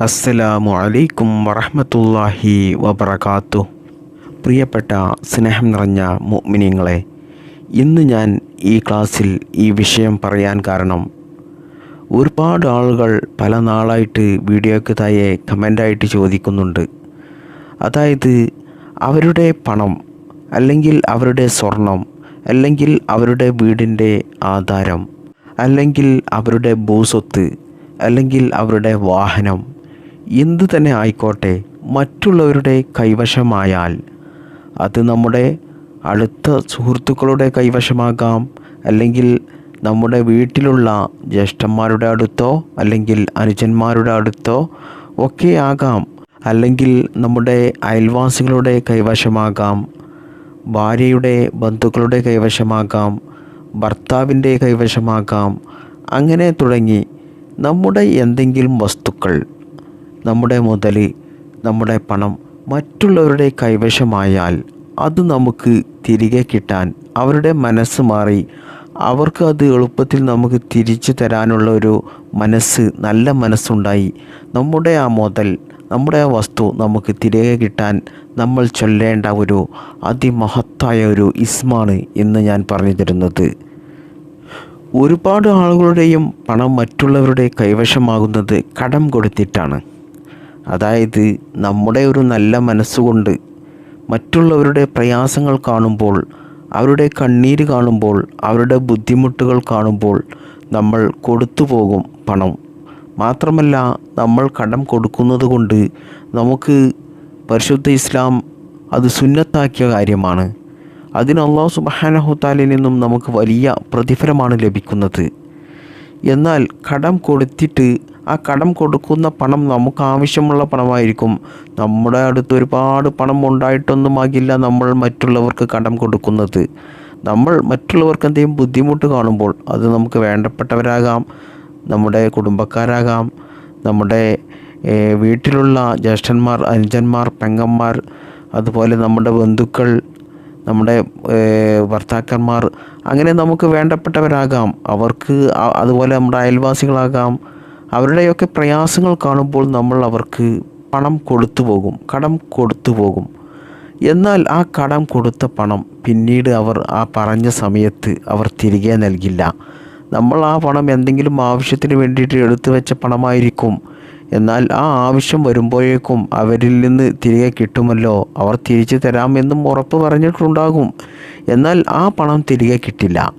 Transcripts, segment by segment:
അസ്സലാമു അലൈക്കും വറഹ്മത്തുള്ളാഹി വബർക്കാത്തു പ്രിയപ്പെട്ട സ്നേഹം നിറഞ്ഞ മുഅ്മിനീങ്ങളെ ഇന്ന് ഞാൻ ഈ ക്ലാസ്സിൽ ഈ വിഷയം പറയാൻ കാരണം ഒരുപാട് ആളുകൾ പല നാളായിട്ട് വീഡിയോയ്ക്ക് താഴെ കമന്റായിട്ട് ചോദിക്കുന്നുണ്ട്. അതായത് അവരുടെ പണം അല്ലെങ്കിൽ അവരുടെ സ്വർണം അല്ലെങ്കിൽ അവരുടെ വീടിന്റെ ആധാരം അല്ലെങ്കിൽ അവരുടെ ഭൂസ്വത്ത് അല്ലെങ്കിൽ അവരുടെ വാഹനം എന്തു തന്നെ ആയിക്കോട്ടെ മറ്റുള്ളവരുടെ കൈവശമായാൽ അത് നമ്മുടെ അടുത്ത സുഹൃത്തുക്കളുടെ കൈവശമാകാം. അല്ലെങ്കിൽ നമ്മുടെ വീട്ടിലുള്ള ജ്യേഷ്ഠന്മാരുടെ അടുത്തോ അല്ലെങ്കിൽ അനുജന്മാരുടെ അടുത്തോ ഒക്കെ ആകാം. അല്ലെങ്കിൽ നമ്മുടെ അയൽവാസികളുടെ കൈവശമാകാം ഭാര്യയുടെ ബന്ധുക്കളുടെ കൈവശമാകാം ഭർത്താവിന്റെ കൈവശമാകാം. അങ്ങനെ തുടങ്ങി നമ്മുടെ എന്തെങ്കിലും വസ്തുക്കൾ നമ്മുടെ മുതൽ നമ്മുടെ പണം മറ്റുള്ളവരുടെ കൈവശമായാൽ അത് നമുക്ക് തിരികെ കിട്ടാൻ അവരുടെ മനസ്സ് മാറി അവർക്ക് അത് എളുപ്പത്തിൽ നമുക്ക് തിരിച്ചു തരാനുള്ള ഒരു മനസ്സ് നല്ല മനസ്സുണ്ടായി. നമ്മുടെ ആ മുതൽ നമ്മുടെ ആ വസ്തു നമുക്ക് തിരികെ കിട്ടാൻ നമ്മൾ ചൊല്ലേണ്ട ഒരു അതിമഹത്തായ ഒരു ഇസ്മാണ് ഇന്ന് ഞാൻ പറഞ്ഞു തരുന്നത്. ഒരുപാട് ആളുകളുടെയും പണം മറ്റുള്ളവരുടെ കൈവശമാകുന്നത് കടം കൊടുത്തിട്ടാണ്. അതായത് നമ്മുടെ ഒരു നല്ല മനസ്സുകൊണ്ട് മറ്റുള്ളവരുടെ പ്രയാസങ്ങൾ കാണുമ്പോൾ അവരുടെ കണ്ണീര് കാണുമ്പോൾ അവരുടെ ബുദ്ധിമുട്ടുകൾ കാണുമ്പോൾ നമ്മൾ കൊടുത്തു പോകും പണം. മാത്രമല്ല നമ്മൾ കടം കൊടുക്കുന്നത് കൊണ്ട് നമുക്ക് പരിശുദ്ധ ഇസ്ലാം അത് സുന്നത്താക്കിയ കാര്യമാണ്. അതിന് അള്ളാഹു സുബാനഹുത്താലിൽ നിന്നും നമുക്ക് വലിയ പ്രതിഫലമാണ് ലഭിക്കുന്നത്. എന്നാൽ കടം കൊടുത്തിട്ട് ആ കടം കൊടുക്കുന്ന പണം നമുക്ക് ആവശ്യമുള്ള പണമായിരിക്കും. നമ്മുടെ അടുത്ത് ഒരുപാട് പണം ഉണ്ടായിട്ടൊന്നും ആകില്ല നമ്മൾ മറ്റുള്ളവർക്ക് കടം കൊടുക്കുന്നത്. നമ്മൾ മറ്റുള്ളവർക്ക് എന്തെങ്കിലും ബുദ്ധിമുട്ട് കാണുമ്പോൾ അത് നമുക്ക് വേണ്ടപ്പെട്ടവരാകാം നമ്മുടെ കുടുംബക്കാരാകാം നമ്മുടെ വീട്ടിലുള്ള ജ്യേഷ്ഠന്മാർ അനുജന്മാർ പെങ്ങന്മാർ അതുപോലെ നമ്മുടെ ബന്ധുക്കൾ നമ്മുടെ ഭർത്താക്കന്മാർ. അങ്ങനെ നമുക്ക് വേണ്ടപ്പെട്ടവരാകാം. അവർക്ക് അതുപോലെ നമ്മുടെ അയൽവാസികളാകാം. അവരുടെയൊക്കെ പ്രയാസങ്ങൾ കാണുമ്പോൾ നമ്മൾ അവർക്ക് പണം കൊടുത്തു പോകും. കടം കൊടുത്തു പോകും. എന്നാൽ ആ കടം കൊടുത്ത പണം പിന്നീട് അവർ ആ പറഞ്ഞ സമയത്ത് അവർ തിരികെ നൽകില്ല. നമ്മൾ ആ പണം എന്തെങ്കിലും ആവശ്യത്തിന് വേണ്ടിയിട്ട് എടുത്തു വെച്ച പണമായിരിക്കും. എന്നാൽ ആ ആവശ്യം വരുമ്പോഴേക്കും അവരിൽ നിന്ന് തിരികെ കിട്ടുമല്ലോ. അവർ തിരിച്ചു തരാമെന്നും ഉറപ്പ് പറഞ്ഞിട്ടുണ്ടാകും. എന്നാൽ ആ പണം തിരികെ കിട്ടില്ല.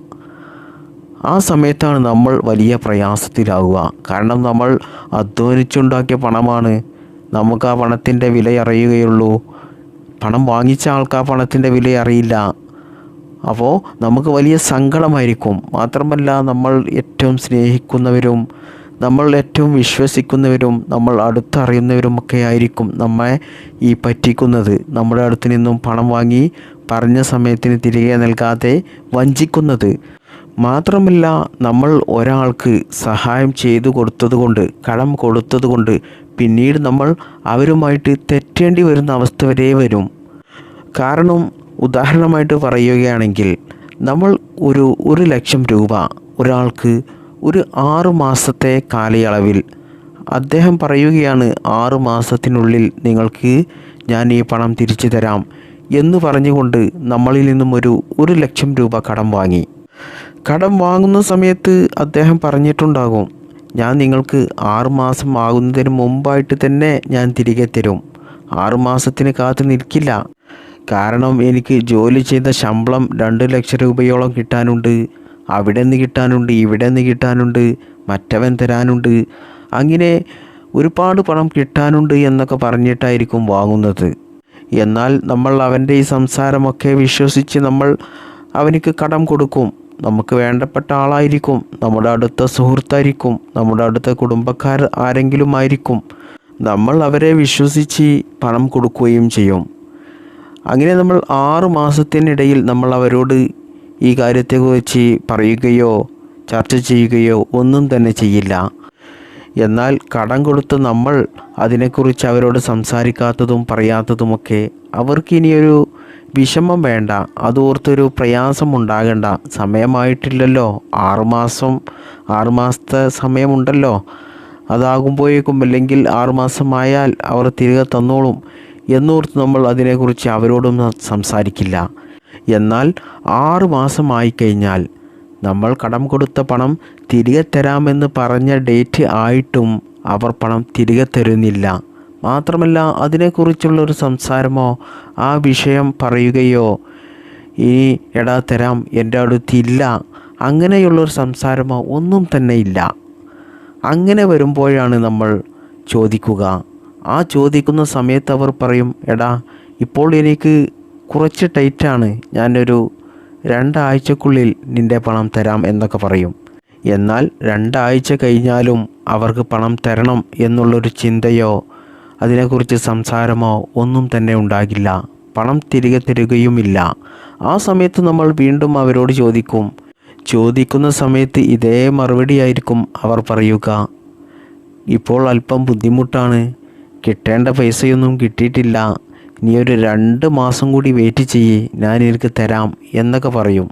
ആ സമയത്താണ് നമ്മൾ വലിയ പ്രയാസത്തിലാവുക. കാരണം നമ്മൾ അധ്വാനിച്ചുണ്ടാക്കിയ പണമാണ്. നമുക്ക് ആ പണത്തിന്റെ വില അറിയുകയുള്ളൂ. പണം വാങ്ങിച്ച ആൾക്ക് ആ പണത്തിന്റെ വില അറിയില്ല. അപ്പോൾ നമുക്ക് വലിയ സങ്കടമായിരിക്കും. മാത്രമല്ല നമ്മൾ ഏറ്റവും സ്നേഹിക്കുന്നവരും നമ്മൾ ഏറ്റവും വിശ്വസിക്കുന്നവരും നമ്മൾ അടുത്തറിയുന്നവരും ഒക്കെ ആയിരിക്കും നമ്മെ ഈ പറ്റിക്കുന്നത്. നമ്മുടെ അടുത്ത് നിന്നും പണം വാങ്ങി പറഞ്ഞ സമയത്തിന് തിരികെ നൽകാതെ വഞ്ചിക്കുന്നത്. മാത്രമല്ല നമ്മൾ ഒരാൾക്ക് സഹായം ചെയ്തു കൊടുത്തതുകൊണ്ട് കടം കൊടുത്തതുകൊണ്ട് പിന്നീട് നമ്മൾ അവരുമായിട്ട് തെറ്റേണ്ടി വരുന്ന അവസ്ഥ വരെ വരും. കാരണം ഉദാഹരണമായിട്ട് പറയുകയാണെങ്കിൽ നമ്മൾ ഒരു ഒരു ലക്ഷം രൂപ ഒരാൾക്ക് ഒരു ആറുമാസത്തെ കാലയളവിൽ അദ്ദേഹം പറയുകയാണ് ആറു മാസത്തിനുള്ളിൽ നിങ്ങൾക്ക് ഞാൻ ഈ പണം തിരിച്ചു തരാം എന്ന് പറഞ്ഞുകൊണ്ട് നമ്മളിൽ നിന്നും ഒരു ഒരു ലക്ഷം രൂപ കടം വാങ്ങി. കടം വാങ്ങുന്ന സമയത്ത് അദ്ദേഹം പറഞ്ഞിട്ടുണ്ടാകും ഞാൻ നിങ്ങൾക്ക് ആറുമാസം ആകുന്നതിന് മുമ്പായിട്ട് തന്നെ ഞാൻ തിരികെ തരും. ആറുമാസത്തിന് കാത്തു നിൽക്കില്ല. കാരണം എനിക്ക് ജോലി ചെയ്ത ശമ്പളം രണ്ട് ലക്ഷം രൂപയോളം കിട്ടാനുണ്ട്. അവിടെ നിന്ന് കിട്ടാനുണ്ട് ഇവിടെ നിന്ന് കിട്ടാനുണ്ട് മറ്റവൻ തരാനുണ്ട്. അങ്ങനെ ഒരുപാട് പണം കിട്ടാനുണ്ട് എന്നൊക്കെ പറഞ്ഞിട്ടായിരിക്കും വാങ്ങുന്നത്. എന്നാൽ നമ്മൾ അവന്റെ ഈ സംസാരമൊക്കെ വിശ്വസിച്ച് നമ്മൾ അവനിക്ക് കടം കൊടുക്കും. നമുക്ക് വേണ്ടപ്പെട്ട ആളായിരിക്കും നമ്മുടെ അടുത്ത സുഹൃത്തായിരിക്കും നമ്മുടെ അടുത്ത കുടുംബക്കാർ ആരെങ്കിലും ആയിരിക്കും. നമ്മൾ അവരെ വിശ്വസിച്ച് പണം കൊടുക്കുകയും ചെയ്യും. അങ്ങനെ നമ്മൾ ആറ് മാസത്തിനിടയിൽ നമ്മൾ അവരോട് ഈ കാര്യത്തെക്കുറിച്ച് പറയുകയോ ചർച്ച ചെയ്യുകയോ ഒന്നും തന്നെ ചെയ്യില്ല. എന്നാൽ കടം കൊടുത്ത് നമ്മൾ അതിനെക്കുറിച്ച് അവരോട് സംസാരിക്കാത്തതും പറയാത്തതുമൊക്കെ അവർക്ക് ഇനിയൊരു വിഷമം വേണ്ട അതോർത്തൊരു പ്രയാസം ഉണ്ടാകണ്ട സമയമായിട്ടില്ലല്ലോ. ആറുമാസം ആറുമാസത്തെ സമയമുണ്ടല്ലോ. അതാകുമ്പോഴേക്കും അല്ലെങ്കിൽ ആറുമാസമായാൽ അവർ തിരികെ തന്നോളും എന്നോർത്ത് നമ്മൾ അതിനെക്കുറിച്ച് അവരോടും സംസാരിക്കില്ല. എന്നാൽ ആറു മാസമായി കഴിഞ്ഞാൽ നമ്മൾ കടം കൊടുത്ത പണം തിരികെ തരാമെന്ന് പറഞ്ഞ ഡേറ്റ് ആയിട്ടും അവർ പണം തിരികെ തരുന്നില്ല. മാത്രമല്ല അതിനെക്കുറിച്ചുള്ള ഒരു സംസാരമോ ആ വിഷയം പറയുകയോ ഈ എടാ തരാം എന്റെ അടുത്തില്ല അങ്ങനെയുള്ളൊരു സംസാരമോ ഒന്നും തന്നെ ഇല്ല. അങ്ങനെ വരുമ്പോഴാണ് നമ്മൾ ചോദിക്കുക. ആ ചോദിക്കുന്ന സമയത്ത് അവർ പറയും എടാ ഇപ്പോൾ എനിക്ക് കുറച്ച് ടൈറ്റാണ് ഞാനൊരു രണ്ടാഴ്ചക്കുള്ളിൽ നിന്റെ പണം തരാം എന്നൊക്കെ പറയും. എന്നാൽ രണ്ടാഴ്ച കഴിഞ്ഞാലും അവർക്ക് പണം തരണം എന്നുള്ളൊരു ചിന്തയോ അതിനെക്കുറിച്ച് സംസാരമോ ഒന്നും തന്നെ ഉണ്ടാകില്ല. പണം തിരികെ തരികയുമില്ല. ആ സമയത്ത് നമ്മൾ വീണ്ടും അവരോട് ചോദിക്കും. ചോദിക്കുന്ന സമയത്ത് ഇതേ മറുപടിയായിരിക്കും അവർ പറയുക. ഇപ്പോൾ അല്പം ബുദ്ധിമുട്ടാണ്. കിട്ടേണ്ട പൈസയൊന്നും കിട്ടിയിട്ടില്ല. നീ ഒരു രണ്ട് മാസം കൂടി വെയിറ്റ് ചെയ്യേ ഞാൻ എനിക്ക് തരാം എന്നൊക്കെ പറയും.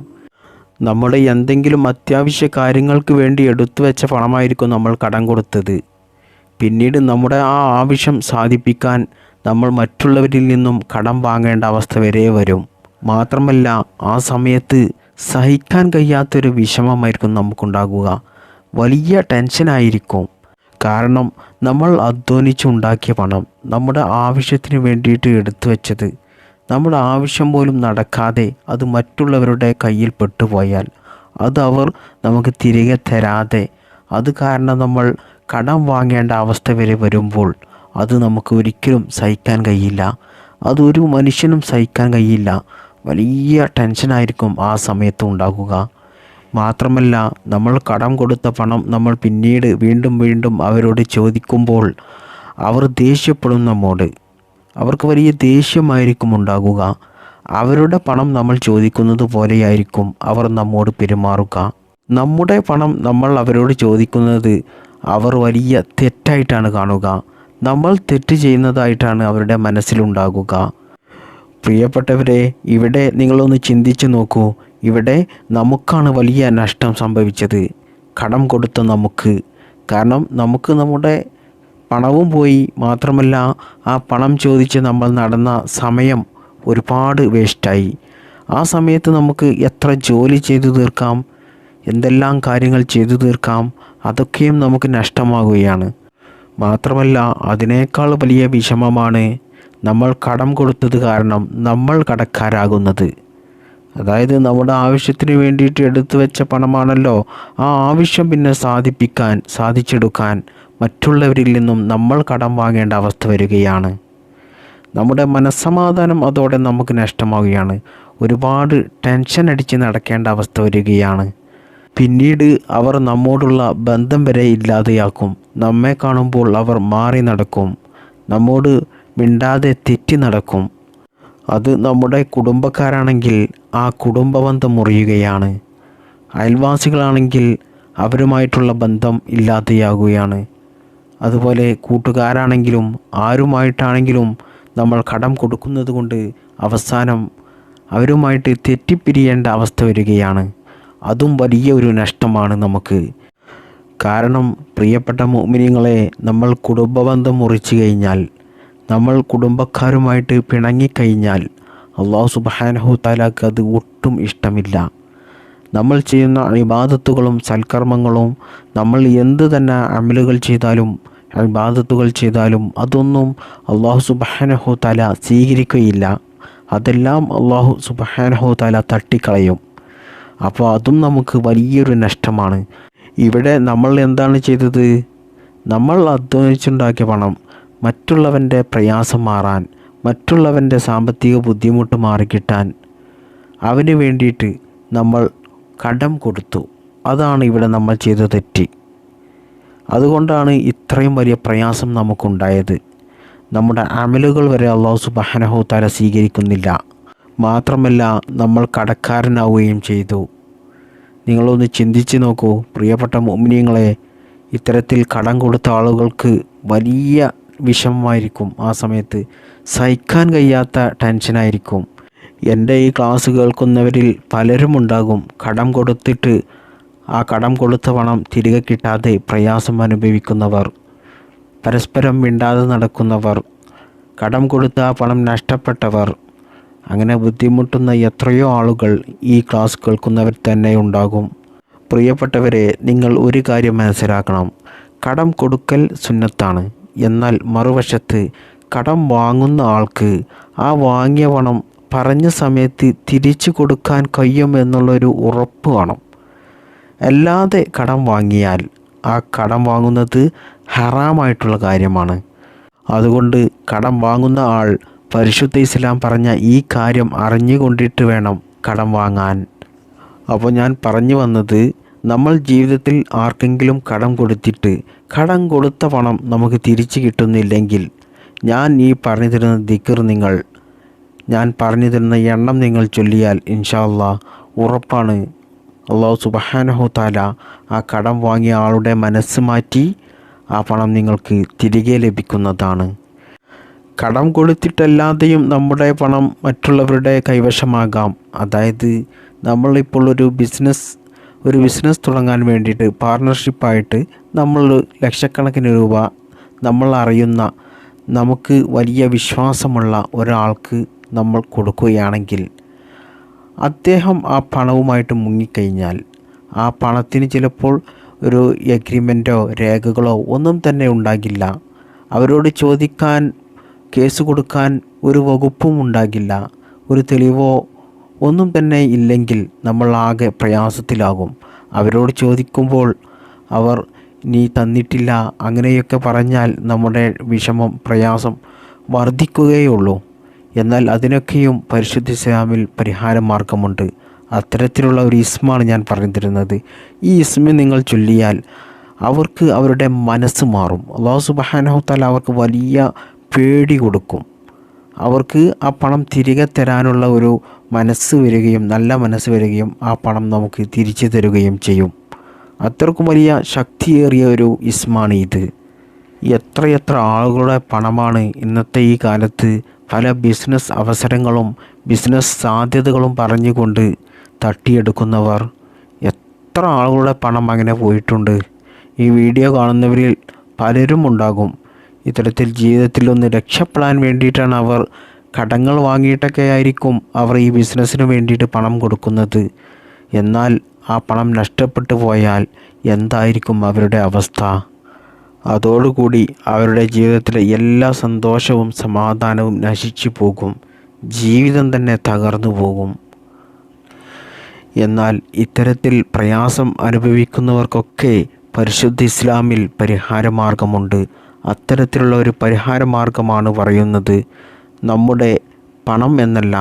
നമ്മുടെ എന്തെങ്കിലും അത്യാവശ്യ കാര്യങ്ങൾക്ക് വേണ്ടി എടുത്തു വെച്ച പണമായിരിക്കും നമ്മൾ കടം കൊടുത്തത്. പിന്നീട് നമ്മുടെ ആ ആവശ്യം സാധിപ്പിക്കാൻ നമ്മൾ മറ്റുള്ളവരിൽ നിന്നും കടം വാങ്ങേണ്ട അവസ്ഥ വരെ വരും. മാത്രമല്ല ആ സമയത്ത് സഹിക്കാൻ കഴിയാത്തൊരു വിഷമമായിരിക്കും നമുക്കുണ്ടാകുക. വലിയ ടെൻഷനായിരിക്കും കാരണം നമ്മൾ അധ്വാനിച്ചുണ്ടാക്കിയ പണം നമ്മുടെ ആവശ്യത്തിന് വേണ്ടിയിട്ട് എടുത്തു വെച്ചത്. നമ്മുടെ ആവശ്യം പോലും നടക്കാതെ അത് മറ്റുള്ളവരുടെ കയ്യിൽ പെട്ടുപോയാൽ അത് അവർ നമുക്ക് തിരികെ തരാതെ അത് കാരണം നമ്മൾ കടം വാങ്ങേണ്ട അവസ്ഥ വരെ വരുമ്പോൾ അത് നമുക്ക് ഒരിക്കലും സഹിക്കാൻ കഴിയില്ല. അതൊരു മനുഷ്യനും സഹിക്കാൻ കഴിയില്ല. വലിയ ടെൻഷനായിരിക്കും ആ സമയത്ത് ഉണ്ടാകുക. മാത്രമല്ല നമ്മൾ കടം കൊടുത്ത പണം നമ്മൾ പിന്നീട് വീണ്ടും വീണ്ടും അവരോട് ചോദിക്കുമ്പോൾ അവർ ദേഷ്യപ്പെടും നമ്മോട്. അവർക്ക് വലിയ ദേഷ്യമായിരിക്കും ഉണ്ടാകുക. അവരുടെ പണം നമ്മൾ ചോദിക്കുന്നത് പോലെയായിരിക്കും അവർ നമ്മോട് പെരുമാറുക. നമ്മുടെ പണം നമ്മൾ അവരോട് ചോദിക്കുന്നത് അവർ വലിയ തെറ്റായിട്ടാണ് കാണുക. നമ്മൾ തെറ്റ് ചെയ്യുന്നതായിട്ടാണ് അവരുടെ മനസ്സിലുണ്ടാകുക. പ്രിയപ്പെട്ടവരെ ഇവിടെ നിങ്ങളൊന്ന് ചിന്തിച്ചു നോക്കൂ. ഇവിടെ നമുക്കാണ് വലിയ നഷ്ടം സംഭവിച്ചത്. കടം കൊടുത്ത നമുക്ക്. കാരണം നമുക്ക് നമ്മുടെ പണവും പോയി. മാത്രമല്ല ആ പണം ചോദിച്ച് നമ്മൾ നടന്ന സമയം ഒരുപാട് വേസ്റ്റായി. ആ സമയത്ത് നമുക്ക് എത്ര ജോലി ചെയ്തു തീർക്കാം? എന്തെല്ലാം കാര്യങ്ങൾ ചെയ്തു തീർക്കാം? അതൊക്കെയും നമുക്ക് നഷ്ടമാകുകയാണ്. മാത്രമല്ല അതിനേക്കാൾ വലിയ വിഷമമാണ് നമ്മൾ കടം കൊടുത്തത് കാരണം നമ്മൾ കടക്കാരാകുന്നത്. അതായത് നമ്മുടെ ആവശ്യത്തിന് വേണ്ടിയിട്ട് എടുത്തു വെച്ച പണമാണല്ലോ ആ ആവശ്യം പിന്നെ സാധിപ്പിക്കാൻ സാധിച്ചെടുക്കാൻ മറ്റുള്ളവരിൽ നിന്നും നമ്മൾ കടം വാങ്ങേണ്ട അവസ്ഥ വരികയാണ്. നമ്മുടെ മനസ്സമാധാനം അതോടെ നമുക്ക് നഷ്ടമാവുകയാണ്. ഒരുപാട് ടെൻഷൻ അടിച്ച് നടക്കേണ്ട അവസ്ഥ വരികയാണ്. പിന്നീട് അവർ നമ്മോടുള്ള ബന്ധം വരെ ഇല്ലാതെയാക്കും. നമ്മെ കാണുമ്പോൾ അവർ മാറി നടക്കും. നമ്മോട് മിണ്ടാതെ തെറ്റി നടക്കും. അത് നമ്മുടെ കുടുംബക്കാരാണെങ്കിൽ ആ കുടുംബബന്ധം മുറിയുകയാണ്. അയൽവാസികളാണെങ്കിൽ അവരുമായിട്ടുള്ള ബന്ധം ഇല്ലാതെയാകുകയാണ്. അതുപോലെ കൂട്ടുകാരാണെങ്കിലും ആരുമായിട്ടാണെങ്കിലും നമ്മൾ കടം കൊടുക്കുന്നത് കൊണ്ട് അവസാനം അവരുമായിട്ട് തെറ്റിപ്പിരിയേണ്ട അവസ്ഥ വരികയാണ്. അതും വലിയ ഒരു നഷ്ടമാണ് നമുക്ക്. കാരണം പ്രിയപ്പെട്ട മോമിനിയങ്ങളെ നമ്മൾ കുടുംബബന്ധം മുറിച്ചു കഴിഞ്ഞാൽ നമ്മൾ കുടുംബക്കാരുമായിട്ട് പിണങ്ങിക്കഴിഞ്ഞാൽ അള്ളാഹു സുബാനഹു താലാക്ക് അത് ഒട്ടും ഇഷ്ടമില്ല. നമ്മൾ ചെയ്യുന്ന ഇബാദത്തുകളും സൽക്കർമ്മങ്ങളും നമ്മൾ എന്ത് തന്നെ അമലുകൾ ചെയ്താലും ഇബാദത്തുകൾ ചെയ്താലും അതൊന്നും അള്ളാഹു സുബാനഹു താല സ്വീകരിക്കുകയില്ല. അതെല്ലാം അള്ളാഹു സുബാനഹു താല തട്ടിക്കളയും. അപ്പോൾ അതും നമുക്ക് വലിയൊരു നഷ്ടമാണ്. ഇവിടെ നമ്മൾ എന്താണ് ചെയ്തത്? നമ്മൾ അധ്വാനിച്ചുണ്ടാക്കിയ പണം മറ്റുള്ളവന്റെ പ്രയാസം മാറാൻ മറ്റുള്ളവന്റെ സാമ്പത്തിക ബുദ്ധിമുട്ട് മാറിക്കിട്ടാൻ അവന് വേണ്ടിയിട്ട് നമ്മൾ കടം കൊടുത്തു. അതാണ് ഇവിടെ നമ്മൾ ചെയ്ത തെറ്റ്. അതുകൊണ്ടാണ് ഇത്രയും വലിയ പ്രയാസം നമുക്കുണ്ടായത്. നമ്മുടെ അമലുകൾ വരെ അള്ളാഹു സുബാനഹു തല സ്വീകരിക്കുന്നില്ല. മാത്രമല്ല നമ്മൾ കടക്കാരനാവുകയും ചെയ്തു. നിങ്ങളൊന്ന് ചിന്തിച്ച് നോക്കൂ പ്രിയപ്പെട്ട മോമിനിയങ്ങളെ ഇത്തരത്തിൽ കടം കൊടുത്ത ആളുകൾക്ക് വലിയ വിഷമമായിരിക്കും. ആ സമയത്ത് സഹിക്കാൻ കഴിയാത്ത ടെൻഷനായിരിക്കും എന്റെ ഈ ക്ലാസ് കേൾക്കുന്നവരിൽ പലരും ഉണ്ടാകും. കടം കൊടുത്തിട്ട് ആ കടം കൊടുത്ത പണം തിരികെ കിട്ടാതെ പ്രയാസം അനുഭവിക്കുന്നവർ പരസ്പരം മിണ്ടാതെ നടക്കുന്നവർ കടം കൊടുത്ത ആ പണം നഷ്ടപ്പെട്ടവർ അങ്ങനെ ബുദ്ധിമുട്ടുന്ന എത്രയോ ആളുകൾ ഈ ക്ലാസ് കേൾക്കുന്നവർ തന്നെ ഉണ്ടാകും. പ്രിയപ്പെട്ടവരെ നിങ്ങൾ ഒരു കാര്യം മനസ്സിലാക്കണം. കടം കൊടുക്കൽ സുന്നത്താണ്. എന്നാൽ മറുവശത്ത് കടം വാങ്ങുന്ന ആൾക്ക് ആ വാങ്ങിയ പണം പറഞ്ഞ സമയത്ത് തിരിച്ചു കൊടുക്കാൻ കഴിയും എന്നുള്ളൊരു ഉറപ്പ് വേണം. അല്ലാതെ കടം വാങ്ങിയാൽ ആ കടം വാങ്ങുന്നത് ഹറാമായിട്ടുള്ള കാര്യമാണ്. അതുകൊണ്ട് കടം വാങ്ങുന്ന ആൾ പരിശുദ്ധ ഇസ്ലാം പറഞ്ഞ ഈ കാര്യം അറിഞ്ഞുകൊണ്ടിട്ട് വേണം കടം വാങ്ങാൻ. അപ്പോൾ ഞാൻ പറഞ്ഞു വന്നത് നമ്മൾ ജീവിതത്തിൽ ആർക്കെങ്കിലും കടം കൊടുത്തിട്ട് കടം കൊടുത്ത പണം നമുക്ക് തിരിച്ചു കിട്ടുന്നില്ലെങ്കിൽ ഞാൻ ഈ പറഞ്ഞു തരുന്ന ദിക്കർ നിങ്ങൾ ഞാൻ പറഞ്ഞു തരുന്ന എണ്ണം നിങ്ങൾ ചൊല്ലിയാൽ ഇൻഷാല്ല ഉറപ്പാണ്. അള്ളാഹു സുബഹാനഹു താല ആ കടം വാങ്ങിയ ആളുടെ മനസ്സ് മാറ്റി ആ പണം നിങ്ങൾക്ക് തിരികെ ലഭിക്കുന്നതാണ്. കടം കൊടുത്തിട്ടല്ലാതെയും നമ്മുടെ പണം മറ്റുള്ളവരുടെ കൈവശമാകാം. അതായത് നമ്മളിപ്പോൾ ഒരു ബിസിനസ് ഒരു ബിസിനസ് തുടങ്ങാൻ വേണ്ടിയിട്ട് പാർട്ണർഷിപ്പായിട്ട് നമ്മൾ ലക്ഷക്കണക്കിന് രൂപ നമ്മൾ അറിയുന്ന നമുക്ക് വലിയ വിശ്വാസമുള്ള ഒരാൾക്ക് നമ്മൾ കൊടുക്കുകയാണെങ്കിൽ അദ്ദേഹം ആ പണവുമായിട്ട് മുങ്ങിക്കഴിഞ്ഞാൽ ആ പണത്തിന് ചിലപ്പോൾ ഒരു എഗ്രിമെന്റോ രേഖകളോ ഒന്നും തന്നെ ഉണ്ടാകില്ല. അവരോട് ചോദിക്കാൻ കേസ് കൊടുക്കാൻ ഒരു വകുപ്പും ഉണ്ടാകില്ല. ഒരു തെളിവോ ഒന്നും തന്നെ ഇല്ലെങ്കിൽ നമ്മൾ ആകെ പ്രയാസത്തിലാകും. അവരോട് ചോദിക്കുമ്പോൾ അവർ നീ തന്നിട്ടില്ല അങ്ങനെയൊക്കെ പറഞ്ഞാൽ നമ്മുടെ വിഷമം പ്രയാസം വർദ്ധിക്കുകയുള്ളൂ. എന്നാൽ അതിനൊക്കെയും പരിശുദ്ധ ഇസ്ലാമിൽ പരിഹാര മാർഗമുണ്ട്. അത്തരത്തിലുള്ള ഒരു ഇസ്മാണ് ഞാൻ പറഞ്ഞു തരുന്നത് ഈ ഇസ്മ നിങ്ങൾ ചൊല്ലിയാൽ അവർക്ക് അവരുടെ മനസ്സ് മാറും. അള്ളാഹു സുബാനഹുത്താൽ അവർക്ക് വലിയ പേടി കൊടുക്കും. അവർക്ക് ആ പണം തിരികെ തരാനുള്ള ഒരു മനസ്സ് വരികയും നല്ല മനസ്സ് വരികയും ആ പണം നമുക്ക് തിരിച്ചു തരുകയും ചെയ്യും. അത്രക്കും വലിയ ശക്തിയേറിയ ഒരു ഇസ്മാണ് ഇത്. എത്രയെത്ര ആളുകളുടെ പണമാണ് ഇന്നത്തെ ഈ കാലത്ത് പല ബിസിനസ് അവസരങ്ങളും ബിസിനസ് സാധ്യതകളും പറഞ്ഞുകൊണ്ട് തട്ടിയെടുക്കുന്നവർ. എത്ര ആളുകളുടെ പണം അങ്ങനെ പോയിട്ടുണ്ട്. ഈ വീഡിയോ കാണുന്നവരിൽ പലരും ഉണ്ടാകും ഇത്തരത്തിൽ ജീവിതത്തിൽ ഒന്ന് രക്ഷപ്പെടാൻ വേണ്ടിയിട്ടാണ് അവർ കടങ്ങൾ വാങ്ങിയിട്ടൊക്കെ ആയിരിക്കും അവർ ഈ ബിസിനസ്സിന് വേണ്ടിയിട്ട് പണം കൊടുക്കുന്നത്. എന്നാൽ ആ പണം നഷ്ടപ്പെട്ടു പോയാൽ എന്തായിരിക്കും അവരുടെ അവസ്ഥ? അതോടുകൂടി അവരുടെ ജീവിതത്തിലെ എല്ലാ സന്തോഷവും സമാധാനവും നശിച്ചു പോകും. ജീവിതം തന്നെ തകർന്നു പോകും. എന്നാൽ ഇത്തരത്തിൽ പ്രയാസം അനുഭവിക്കുന്നവർക്കൊക്കെ പരിശുദ്ധ ഇസ്ലാമിൽ പരിഹാരമാർഗമുണ്ട്. അത്തരത്തിലുള്ള ഒരു പരിഹാര മാർഗമാണ് പറയുന്നത്. നമ്മുടെ പണം എന്നല്ല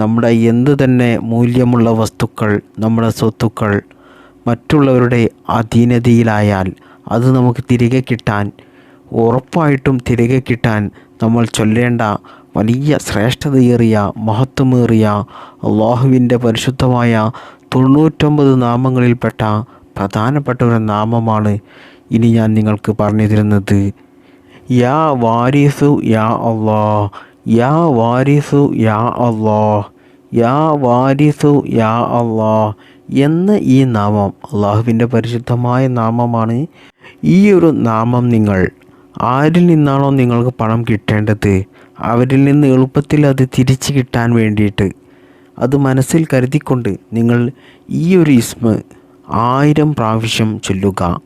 നമ്മുടെ എന്തു തന്നെ മൂല്യമുള്ള വസ്തുക്കൾ നമ്മുടെ സ്വത്തുക്കൾ മറ്റുള്ളവരുടെ അധീനതയിലായാൽ അത് നമുക്ക് തിരികെ കിട്ടാൻ ഉറപ്പായിട്ടും തിരികെ കിട്ടാൻ നമ്മൾ ചൊല്ലേണ്ട വലിയ ശ്രേഷ്ഠതയേറിയ മഹത്വമേറിയ അള്ളാഹുവിന്റെ പരിശുദ്ധമായ തൊണ്ണൂറ്റൊമ്പത് നാമങ്ങളിൽപ്പെട്ട പ്രധാനപ്പെട്ട ഒരു നാമമാണ് ഇനി ഞാൻ നിങ്ങൾക്ക് പറഞ്ഞു തരുന്നത് യാ വാരിസു യാ അള്ളാ യാ വാരിസു യാ അള്ളാ യാ വാരിസു യാ അള്ളാ എന്ന ഈ നാമം അള്ളാഹുവിന്റെ പരിശുദ്ധമായ നാമമാണ്. ഈ ഒരു നാമം നിങ്ങൾ ആരിൽ നിന്നാണോ നിങ്ങൾക്ക് പണം കിട്ടേണ്ടത്? അവരിൽ നിന്ന് എളുപ്പത്തിൽ അത് തിരിച്ചു കിട്ടാൻ വേണ്ടിയിട്ട്. അത് മനസ്സിൽ കരുതിക്കൊണ്ട് നിങ്ങൾ ഈ ഒരു ഇസ്മ ആയിരം പ്രാവശ്യം ചൊല്ലുക.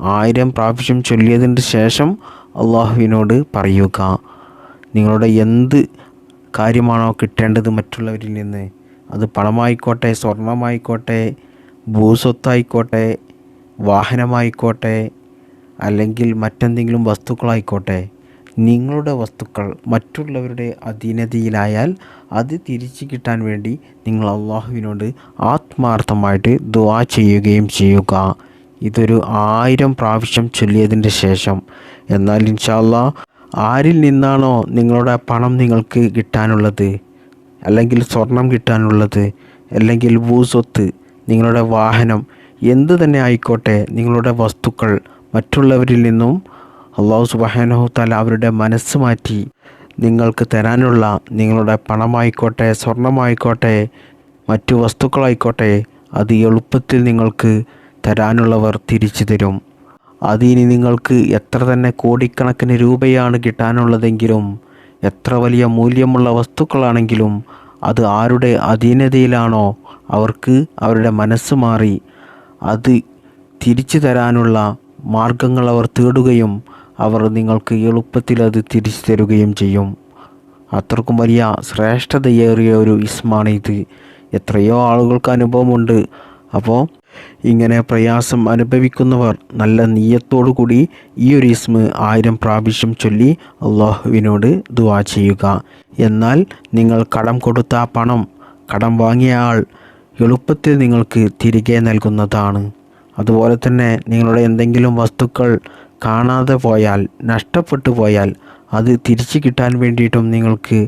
ആയിരം പ്രാവശ്യം ചൊല്ലിയതിന് ശേഷം അള്ളാഹുവിനോട് പറയുക. നിങ്ങളുടെ എന്ത് കാര്യമാണോ കിട്ടേണ്ടത് മറ്റുള്ളവരിൽ നിന്ന് അത് പണമായിക്കോട്ടെ സ്വർണമായിക്കോട്ടെ ഭൂസ്വത്തായിക്കോട്ടെ വാഹനമായിക്കോട്ടെ അല്ലെങ്കിൽ മറ്റെന്തെങ്കിലും വസ്തുക്കളായിക്കോട്ടെ നിങ്ങളുടെ വസ്തുക്കൾ മറ്റുള്ളവരുടെ അധീനതയിലായാൽ അത് തിരിച്ചു കിട്ടാൻ വേണ്ടി നിങ്ങൾ അള്ളാഹുവിനോട് ആത്മാർത്ഥമായിട്ട് ദുവാ ചെയ്യുകയും ചെയ്യുക. ഇതൊരു ആയിരം പ്രാവശ്യം ചൊല്ലിയതിന്റെ ശേഷം എന്നാൽ ഇൻഷാല്ല ആരിൽ നിന്നാണോ നിങ്ങളുടെ പണം നിങ്ങൾക്ക് കിട്ടാനുള്ളത്? അല്ലെങ്കിൽ സ്വർണം കിട്ടാനുള്ളത്? അല്ലെങ്കിൽ ഭൂസ്വത്ത് നിങ്ങളുടെ വാഹനം എന്ത് തന്നെ ആയിക്കോട്ടെ നിങ്ങളുടെ വസ്തുക്കൾ മറ്റുള്ളവരിൽ നിന്നും അള്ളാഹു സുബാനഹു താല അവരുടെ മനസ്സ് മാറ്റി നിങ്ങൾക്ക് തരാനുള്ള നിങ്ങളുടെ പണമായിക്കോട്ടെ സ്വർണമായിക്കോട്ടെ മറ്റു വസ്തുക്കളായിക്കോട്ടെ അത് എളുപ്പത്തിൽ നിങ്ങൾക്ക് തരാനുള്ളവർ തിരിച്ചു തരും. അതിന് നിങ്ങൾക്ക് എത്ര തന്നെ കോടിക്കണക്കിന് രൂപയാണ് കിട്ടാനുള്ളതെങ്കിലും എത്ര വലിയ മൂല്യമുള്ള വസ്തുക്കളാണെങ്കിലും അത് ആരുടെ അധീനതയിലാണോ അവർക്ക് അവരുടെ മനസ്സ് മാറി. അത് തിരിച്ചു തരാനുള്ള മാർഗങ്ങൾ അവർ തേടുകയും അവർ നിങ്ങൾക്ക് എളുപ്പത്തിൽ അത് തിരിച്ചു തരുകയും ചെയ്യും. അത്രക്കും വലിയ ശ്രേഷ്ഠതയേറിയ ഒരു ഇസ്മാണ് ഇത്. എത്രയോ ആളുകൾക്ക് അനുഭവമുണ്ട്. അപ്പോൾ ഇങ്ങനെ പ്രയാസം അനുഭവിക്കുന്നവർ നല്ല നീയത്തോടു കൂടി ഈ ഒരു ഇസ്മ ആയിരം പ്രാവശ്യം ചൊല്ലി അള്ളാഹുവിനോട് ദുവാ ചെയ്യുക. എന്നാൽ നിങ്ങൾ കടം കൊടുത്ത പണം കടം വാങ്ങിയ ആൾ എളുപ്പത്തിൽ നിങ്ങൾക്ക് തിരികെ നൽകുന്നതാണ്. അതുപോലെ തന്നെ നിങ്ങളുടെ എന്തെങ്കിലും വസ്തുക്കൾ കാണാതെ പോയാൽ നഷ്ടപ്പെട്ടു പോയാൽ അത് തിരിച്ചു കിട്ടാൻ വേണ്ടിയിട്ടും നിങ്ങൾക്ക്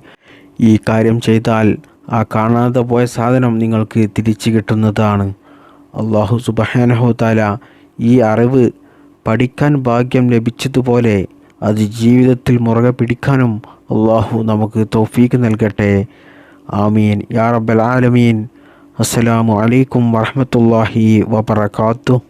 ഈ കാര്യം ചെയ്താൽ ആ കാണാതെ പോയ സാധനം നിങ്ങൾക്ക് തിരിച്ചു കിട്ടുന്നതാണ്. അള്ളാഹു സുബഹാനഹു താല ഈ അറിവ് പഠിക്കാൻ ഭാഗ്യം ലഭിച്ചതുപോലെ അത് ജീവിതത്തിൽ മുറുകെ പിടിക്കാനും അള്ളാഹു നമുക്ക് തോഫീക്ക് നൽകട്ടെ. ആമീൻ. യാ റബ്ബൽ ആലമീൻ. അസ്സലാമു അലൈക്കും വറഹ്മത്തുള്ളാഹി വബറകാതുഹു